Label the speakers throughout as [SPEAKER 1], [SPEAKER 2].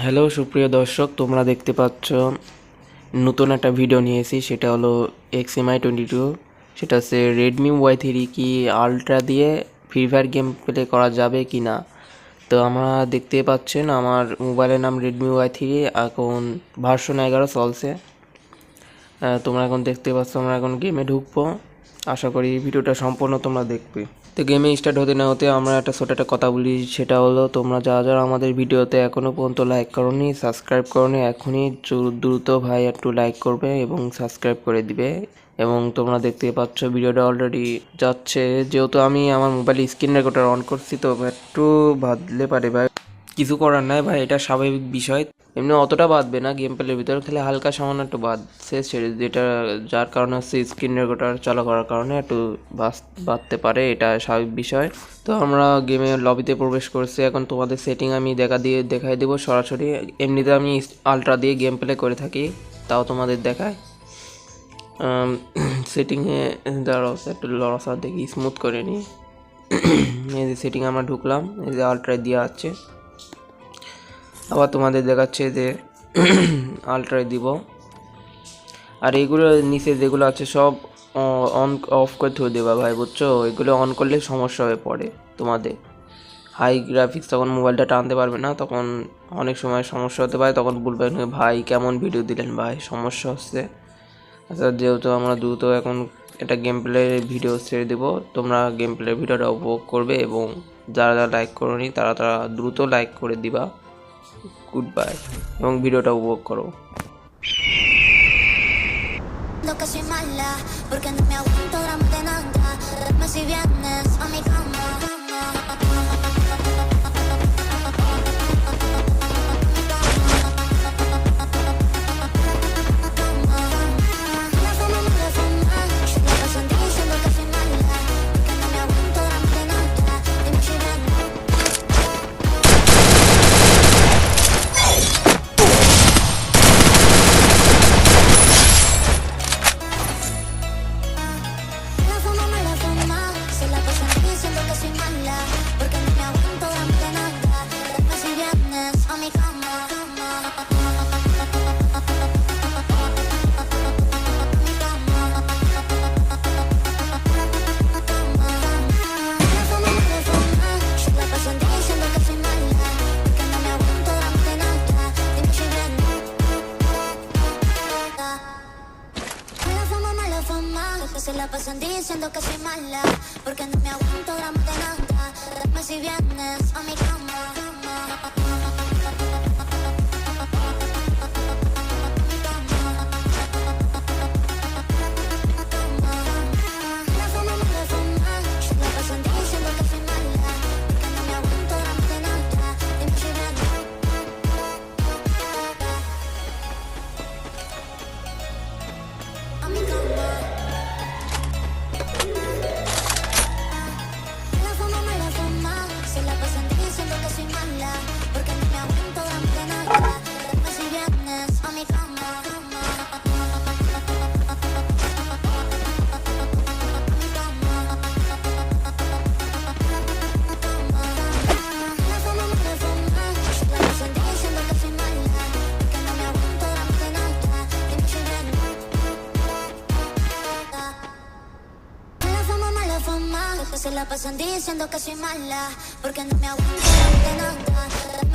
[SPEAKER 1] Hello, সুপ্রিয় দর্শক, তোমরা দেখতে পাচ্ছ, নতুন একটা ভিডিও নিয়েছি সেটা হলো এক্সএমআই টোয়েন্টি টু সেটা হচ্ছে রেডমি ওয়াই থ্রি কি আলট্রা দিয়ে ফ্রি ফায়ার গেম প্লে করা যাবে কি না? তো আমরা দেখতে পাচ্ছেন, আমার মোবাইলের নাম রেডমি ওয়াই থ্রি এখন ভার্সন এগারো চলছে। তোমরা এখন দেখতে পাচ্ছ, আমরা এখন গেমে ঢুকবো। আশা করি ভিডিওটা সম্পূর্ণ তোমরা দেখবে। তো গেমে স্টার্ট হতে না হতে আমরা একটা ছোট একটা কথা বলি, সেটা হলো তোমরা যারা যারা আমাদের ভিডিওতে এখনও পর্যন্ত লাইক করনি সাবস্ক্রাইব করনি, এখনই দ্রুত ভাই একটু লাইক করবে এবং সাবস্ক্রাইব করে দিবে। এবং তোমরা দেখতে পাচ্ছ ভিডিওটা অলরেডি যাচ্ছে। যেহেতু আমি আমার মোবাইল স্ক্রিন রেকর্ডার অন করছি, তো একটু বাদলে পারে ভাই। কিছু করার নাই ভাই, এটা স্বাভাবিক বিষয়। এমনি অতটা বাঁধবে না গেম প্লের ভিতরে, খেলে হালকা সামান্য একটু সেটা যেটা যার কারণে হচ্ছে স্ক্রিন রেকর্ডার চালু করার কারণে একটু বাদতে পারে, এটা স্বাভাবিক বিষয়। তো আমরা গেমে লবিতে প্রবেশ করছি। এখন তোমাদের সেটিং আমি দেখা দিয়ে, দেখাই দেবো সরাসরি। এমনিতে আমি আলট্রা দিয়ে গেম প্লে করে থাকি, তাও তোমাদের দেখায় সেটিংয়ে দাঁড়াও, একটু লড়াসা দেখি স্মুথ করে নিই। এই যে সেটিং আমরা ঢুকলাম, এই যে আলট্রায় দেওয়া আছে। আবার তোমাদের দেখাচ্ছে যে আলট্রায় দিব। আর এগুলো নিচে যেগুলো আছে সব অন অফ করে ধরে দেবা ভাই, বুঝছ? এগুলো অন করলে সমস্যা হয়ে পড়ে তোমাদের। হাই গ্রাফিক্স তখন মোবাইলটা টানতে পারবে না, তখন অনেক সময় সমস্যা হতে পারে, তখন বলবেন ভাই, কেমন ভিডিও দিলেন ভাই? সমস্যা হচ্ছে। আচ্ছা যেহেতু আমরা দ্রুত এখন একটা গেম প্লে ভিডিও ছেড়ে দেবো, তোমরা গেম প্লে ভিডিওটা উপভোগ করবে এবং যারা যারা লাইক করনি, তারা তারা দ্রুত লাইক করে দিবা। গুড বাই এবং ভিডিওটা উপভোগ করো
[SPEAKER 2] Lo soy mala, porque no me aguanto gramos de nada. Dame si vienes a mi cama. Pasan diciendo que soy mala, porque no me aguanto gramos de nada. Dame si vienes a mi cama. Mala fama, que se la pasan diciendo que soy mala, porque no me aguanto de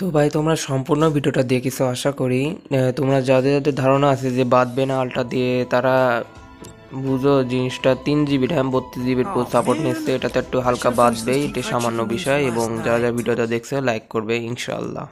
[SPEAKER 1] তো ভাই তোমরা সম্পূর্ণ ভিডিওটা দেখেছ আশা করি। তোমরা যাদের যাদের ধারণা আছে যে বাঁধবে না আলটা দিয়ে তারা বুঝো জিনিসটা। তিন জিবি র্যাম বত্রিশ জিবির সাপোর্ট নিচ্ছে এটাতে একটু হালকা বাঁধবে এটা সামান্য বিষয় এবং যারা যারা ভিডিওটা দেখছে লাইক করবে ইনশাআল্লাহ।